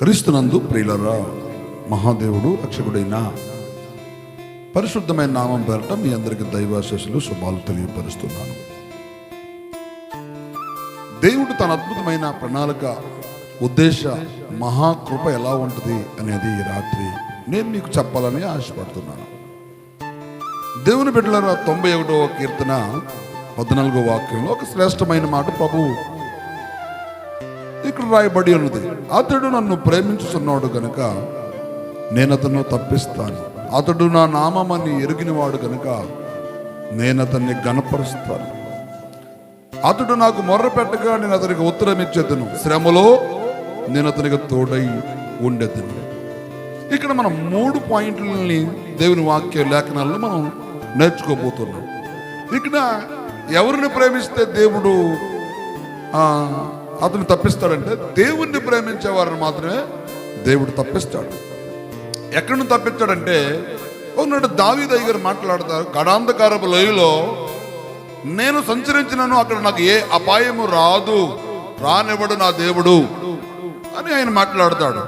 క్రీస్తునందు ప్రియులరా మహాదేవుడు రక్షకుడైన పరిశుద్ధమైన నామం పేరట మీ అందరికి దైవాశస్సులు శుభాలు తెలియపరుస్తున్నాను. దేవుడు తన అద్భుతమైన ప్రణాళిక ఉద్దేశ మహాకృప ఎలా ఉంటుంది అనేది ఈ రాత్రి నేను మీకు చెప్పాలని ఆశపడుతున్నాను. దేవుని బిడ్డల తొంభై ఒకటవ కీర్తన పద్నాలుగో వాక్యంలో ఒక శ్రేష్టమైన మాట ప్రభువు ఇక్కడ రాయబడి ఉన్నది. అతడు నన్ను ప్రేమించుతున్నాడు గనుక నేను అతను తప్పిస్తాను. అతడు నా నామమని ఎరిగినవాడు గనుక నేను అతన్ని గనపరుస్తాను అతడు నాకు మొర్ర పెట్టగా నేను అతనికి ఉత్తరం ఇచ్చేదను. శ్రమలో నేను అతనికి తోడై ఉండేదను. ఇక్కడ మనం మూడు పాయింట్లని దేవుని వాక్య లేఖనాల్లో మనం నేర్చుకోబోతున్నాం. ఇక్కడ ఎవరిని ప్రేమిస్తే దేవుడు అతను తప్పిస్తాడంటే దేవుణ్ణి ప్రేమించే వారిని మాత్రమే దేవుడు తప్పిస్తాడు. ఎక్కడి నుంచి తప్పించాడంటే ఒకనాడు దావి దగ్గర మాట్లాడతారు గడాంధకారపు లోయలో నేను సంచరించినను అక్కడ నాకు ఏ అపాయము రాదు. రానివ్వడు నా దేవుడు. అని ఆయన మాట్లాడతాడు.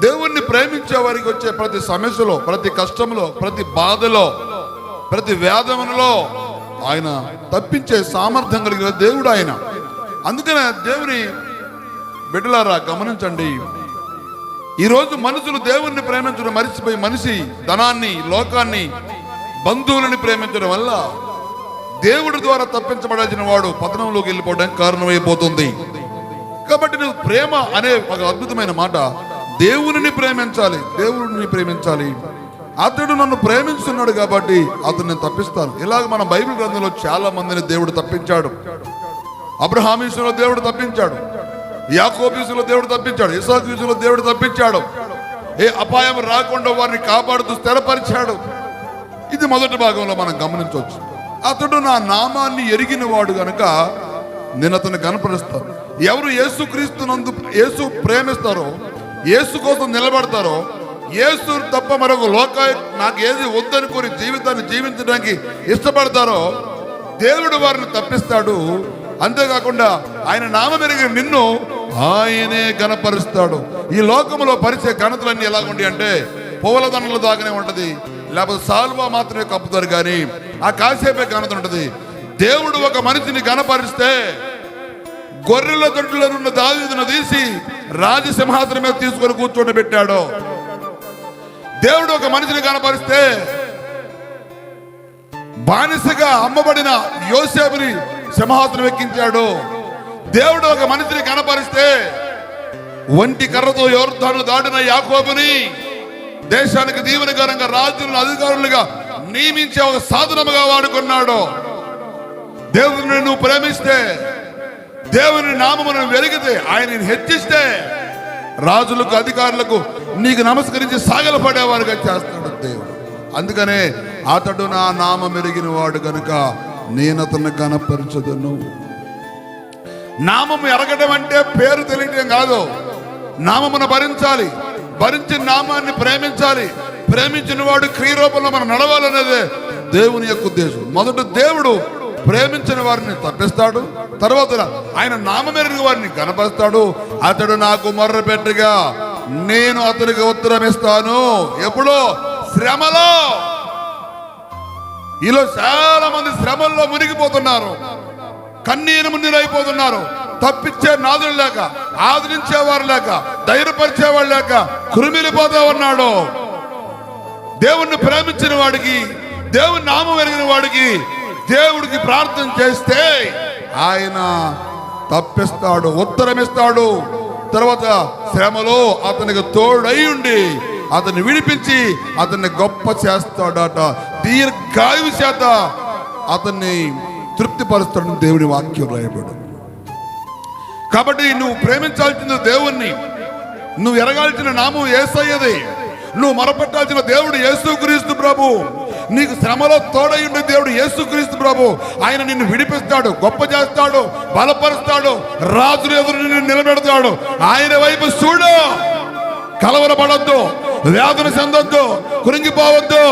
దేవుణ్ణి ప్రేమించే వారికి వచ్చే ప్రతి సమస్యలో ప్రతి కష్టంలో ప్రతి బాధలో ప్రతి వేదములో ఆయన తప్పించే సామర్థ్యం కలిగిన దేవుడు ఆయన. అందుకనే దేవుని బిడ్డలారా గమనించండి. ఈరోజు మనుషులు దేవుణ్ణి ప్రేమించడం మరిచిపోయి మనిషి ధనాన్ని లోకాన్ని బంధువులని ప్రేమించడం వల్ల దేవుడి ద్వారా తప్పించబడాల్సిన వాడు పతనంలోకి వెళ్ళిపోవడానికి కారణమైపోతుంది. కాబట్టి నువ్వు ప్రేమ అనే ఒక అద్భుతమైన మాట దేవునిని ప్రేమించాలి దేవుడిని ప్రేమించాలి. అతడు నన్ను ప్రేమించున్నాడు కాబట్టి అతను నేను తప్పిస్తాను. ఇలాగ మన బైబిల్ గ్రంథంలో చాలా మందిని దేవుడు తప్పించాడు. అబ్రహామీసులో దేవుడు తప్పించాడు. యాకోబీసులో దేవుడు తప్పించాడు. ఇసాకీసులో దేవుడు తప్పించాడు. ఏ అపాయం రాకుండా వారిని కాపాడుతూ స్థిరపరిచాడు. ఇది మొదటి భాగంలో మనం గమనించవచ్చు. అతడు నా నామాన్ని ఎరిగిన వాడు గనక నేను అతను కనపరుస్తాను. ఎవరు యేసు క్రీస్తునందు యేసు ప్రేమిస్తారో యేసు కోసం నిలబడతారో యేసు తప్ప మరొక లోక నాకు ఏది వద్దనుకుని జీవితాన్ని జీవించడానికి ఇష్టపడతారో దేవుడు వారిని తప్పిస్తాడు. అంతేకాకుండా ఆయన నామం ఎరిగిన నిన్ను ఆయనే గనపరుస్తాడు ఈ లోకంలో పరిచే ఘనతలన్నీ ఎలాగుండి అంటే పువ్వుల దండలు దాగానే ఉంటది లేకపోతే సాల్వా మాత్రమే కప్పుతారు కానీ ఆ కాసేపే ఘనత ఉంటది. దేవుడు ఒక మనిషిని గనపరిస్తే గొర్రెల దొడ్లో ఉన్న దావీదును తీసి రాజసింహాసనం మీద తీసుకొని కూర్చొని పెట్టాడు. దేవుడు ఒక మనిషిని కనపరిస్తే బానిసగా అమ్మబడిన యోసేపుని సింహాసనం ఎక్కించాడు. దేవుడు ఒక మనిషిని కనపరిస్తే ఒంటి కర్రతో యోర్ధాను దాటిన యాకోబుని దేశానికి దీవెనకరంగా రాజులను అధికారులుగా నియమించే ఒక సాధనముగా వాడుకున్నాడు. దేవుని నువ్వు ప్రేమిస్తే దేవుని నామమును వెలిగితే ఆయనని హెచ్చిస్తే రాజులకు అధికారులకు నీకు నమస్కరించి సాగలపడేవారుగా చేస్తాడు దేవుడు. అందుకనే అతడు నా నామ మెరిగిన వాడు కనుక నేను అతన్ని కనపరచదను నామము ఎరగడం అంటే పేరు తెలియటం కాదు. నామమును భరించాలి. భరించిన నామాన్ని ప్రేమించాలి. ప్రేమించిన వాడు క్రియరూపంలో మనం నడవాలనేదే దేవుని యొక్క ఉద్దేశం. మొదట దేవుడు ప్రేమించిన వారిని తప్పిస్తాడు. తర్వాత ఆయన నామమెరిగిన వారిని కనపరుస్తాడు అతడు నాకు మొర్ర పెట్టగా నేను అతనికి ఉత్తరం ఇస్తాను. ఎప్పుడో శ్రమలో ఈలో చాలా మంది శ్రమల్లో మునిగిపోతున్నారు. కన్నీరు మున్నీరైపోతున్నారు. తప్పించే నాదులు లేక ఆదరించేవారు లేక ధైర్యపరిచేవాడు లేక కురిమిలిపోతా ఉన్నాడు దేవుణ్ణి ప్రేమించిన వాడికి దేవుని నామం ఎరిగిన వాడికి దేవుడికి ప్రార్థన చేస్తే ఆయన తప్పిస్తాడు ఉత్తరమిస్తాడు. తర్వాత శ్రమలో అతనికి తోడై ఉండి అతన్ని విడిపించి అతన్ని గొప్ప చేస్తాడట దీర్ఘాయు చేత అతన్ని తృప్తిపరుస్తాడని దేవుని వాక్యం రాయబడు కాబట్టి నువ్వు ప్రేమించాల్సిన దేవుణ్ణి నువ్వు ఎరగాల్సిన నామం ఏసయ్యది. నువ్వు మరపట్టాల్సిన దేవుడు యేసుక్రీస్తు ప్రభు. నీకు శ్రమలో తోడయుండే దేవుడు యేసుక్రీస్తు ప్రభు. ఆయన నిన్ను విడిపిస్తాడు గొప్ప చేస్తాడు బలపరుస్తాడు రాజులు ఎదురు నిన్ను నిలబెడతాడు. ఆయన వైపు చూడు కలవరపడద్దు. వేదన చెందొద్దు కురింగిపోవద్దు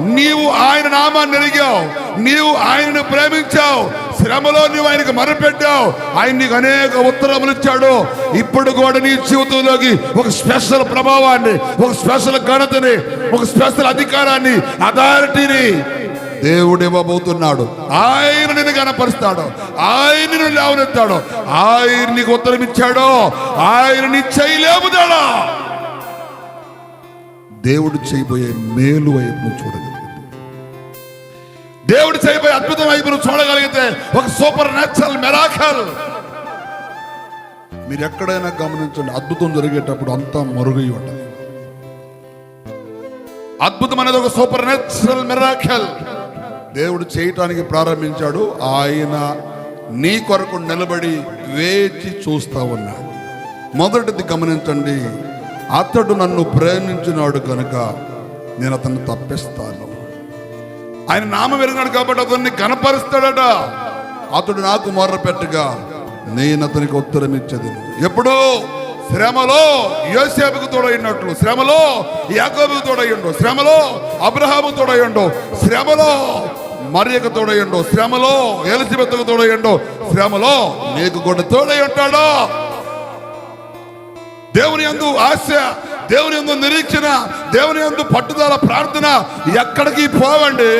నీవు ఆయన నామాన్ని ఎరిగావు నీవు ఆయనను ప్రేమించావు శ్రమలో నువ్వు ఆయనకు మరపెట్టావు. ఆయన నీకు అనేక ఉత్తరములు ఇచ్చాడు. ఇప్పుడు కూడా నీ జీవితంలోకి ఒక స్పెషల్ ప్రభావాన్ని ఒక స్పెషల్ ఘనతని ఒక స్పెషల్ అధికారాన్ని అథారిటీని దేవుడు ఇవ్వబోతున్నాడు. ఆయన నిన్ను కనపరుస్తాడు ఆయన నిన్ను లేవనెత్తాడు. ఆయన నీకు ఉత్తరం ఇచ్చాడో ఆయన నీ చేయలేముదాడా దేవుడు చేయబోయే మేలు వైపు నువ్వు చూడగలిగితే. దేవుడు చేయబోయే అద్భుతం వైపు నువ్వు చూడగలిగితే ఒక సూపర్ న్యాచురల్ మెరాకల్. మీరు ఎక్కడైనా గమనించండి అద్భుతం జరిగేటప్పుడు అంతా మరుగై ఉంటుంది. అద్భుతం అనేది ఒక సూపర్ న్యాచురల్ మెరాకల్. దేవుడు చేయటానికి ప్రారంభించాడు ఆయన నీ కొరకు నిలబడి వేచి చూస్తా ఉన్నాడు. మొదటిది గమనించండి అతడు నన్ను ప్రేమించినాడు కనుక నేను అతన్ని తప్పిస్తాను. ఆయన నామం ఎరిగినాడు కాబట్టి అతన్ని కనపరుస్తాడట. అతడు నాకు మొర్ర పెట్టగా నేను అతనికి ఉత్తరం ఇచ్చేది ఎప్పుడో శ్రమలో యోసేపుకు తోడైనట్లు శ్రమలో యాకోబుకు తోడయ్యండు శ్రమలో అబ్రహాము తోడయ్యండు శ్రమలో మరియకు తోడయ్యండు శ్రమలో ఎలిజబెత్కు తోడయ్యండు శ్రమలో నీకు కూడా తోడై ఉంటాడు? దేవుని యందు ఆశ దేవుని యందు నిరీక్షణ దేవుని యందు పట్టుదల ప్రార్థన ఎక్కడికి పోవండి?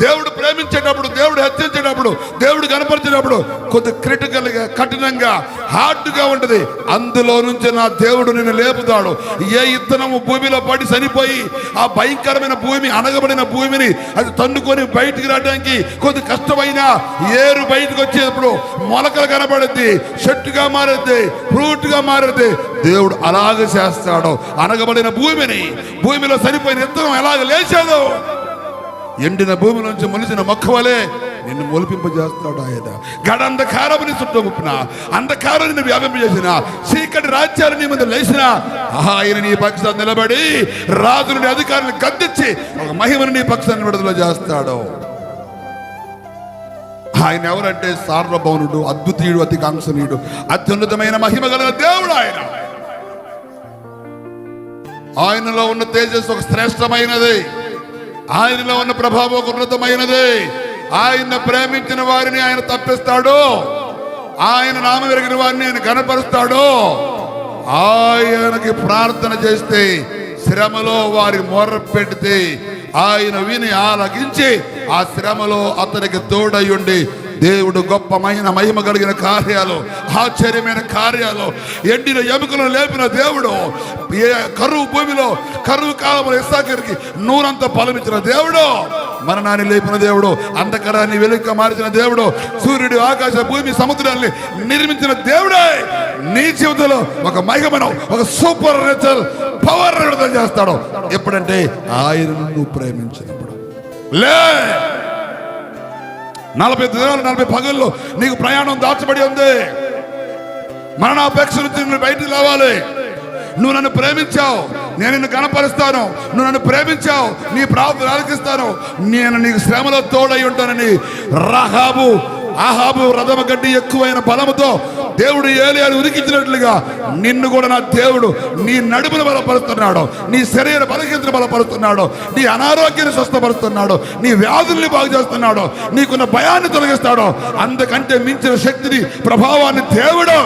దేవుడు ప్రేమించేటప్పుడు దేవుడు హెచ్చరించేటప్పుడు దేవుడు కనపరిచేటప్పుడు కొద్ది క్రిటికల్గా కఠినంగా హార్డ్గా ఉంటుంది. అందులో నుంచి నా దేవుడు నిన్ను లేపుతాడు. ఏ ఇత్తనము భూమిలో పడి చనిపోయి ఆ భయంకరమైన భూమి అనగబడిన భూమిని అది తన్నుకొని బయటికి రావడానికి కొద్ది కష్టమైన ఏరు బయటకు వచ్చేటప్పుడు మొలకలు కనబడుద్ది చెట్టుగా మారుద్ది ఫ్రూట్గా మారుద్ది. దేవుడు అలాగే చేస్తాడు. అనగబడిన భూమిని భూమిలో చనిపోయిన ఇత్తనం ఎలాగ లేచాదో ఎండిన భూమి నుంచి మొలిచిన మొక్కవలే నిన్ను మొలిపింపజేస్తాడు ఆయన. గడ అంధకారముని చుట్టుముప్పిన అంధకారం నిన్ను వ్యాపింపజేసిన చీకటి రాజ్యాలు నీ మీద లేచిన ఆయన నీ పక్షాన్ని నిలబడి రాజుని అధికారులను గద్దించి ఒక మహిమను నీ పక్షాన్ని విడుదల చేస్తాడు. ఆయన ఎవరంటే సార్వభౌనుడు అద్భుతీయుడు అతి కాంక్షనీయుడు అత్యున్నతమైన మహిమ గల దేవుడు ఆయన. ఆయనలో ఉన్న తేజస్సు ఒక శ్రేష్టమైనది. ఆయనలో ఉన్న ప్రభావం ఒక ఉన్నతమైనది. ఆయన ప్రేమించిన వారిని ఆయన తప్పిస్తాడు ఆయన నామ వెరిగిన వారిని ఆయన కనపరుస్తాడు ఆయనకి ప్రార్థన చేస్తే శ్రమలో వారి మొర్ర పెడితే ఆయన విని ఆలగించి ఆ శ్రమలో అతనికి తోడయుండి దేవుడు గొప్పమైన మహిమ కలిగిన కార్యాలు ఆశ్చర్యమైన కార్యాలు. ఎండిన ఎముకలను లేపిన దేవుడు ఏ కరువు భూమిలో కరువు కాలంలో ఇస్సాకరికి నూరంత ఫలమిచ్చిన దేవుడు. మరణాన్ని లేపిన దేవుడు అంధకరాన్ని వెలుగుగా మార్చిన దేవుడు సూర్యుడు ఆకాశ భూమి సముద్రాన్ని నిర్మించిన దేవుడే. నీ జీవితంలో ఒక మహిమను ఒక సూపర్ నేచర్ పవర్ విడుదల చేస్తాడు. ఎప్పుడంటే ఆయన నువ్వు ప్రేమించినప్పుడు. లే! నలభై దినాలు నలభై పగళ్ళు నీకు ప్రయాణం దాచబడి ఉంది. మరణాపేక్ష నుంచి నువ్వు బయటికి రావాలి. నువ్వు నన్ను ప్రేమించావు. నేను నిన్ను కనపరుస్తాను. నువ్వు నన్ను ప్రేమించావు. నీ ప్రార్థన ఆలకిస్తాను. నేను నీకు శ్రమలో తోడై ఉంటానని రహాబు ఆహాబు రథమ గడ్డి ఎక్కువైన బలముతో దేవుడు ఏలియాలు ఉరికించినట్లుగా నిన్ను కూడా నా దేవుడు నీ నడుమును బలపరుస్తున్నాడు నీ శరీర బలహీనతను బలపరుస్తున్నాడు నీ అనారోగ్యాన్ని స్వస్థపరుస్తున్నాడు నీ వ్యాధుల్ని బాగు చేస్తున్నాడు నీకున్న భయాన్ని తొలగిస్తాడు. అందుకంటే మించిన శక్తిని ప్రభావాన్ని దేవుడు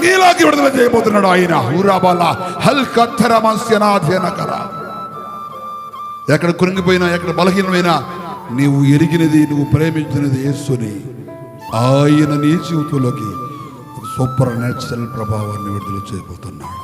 నీలోకి విడుదల చేయబోతున్నాడు ఆయన. హూరాబాల హల్ కర ఎక్కడ కురింగిపోయినా ఎక్కడ బలహీనమైనా నీవు ఎరిగినది నువ్వు ప్రేమించినది యేసుని. ఆయన నీ జీవితంలోకి ఒక సూపర్ నేచురల్ ప్రభావాన్ని విడుదల చేయబోతున్నాడు.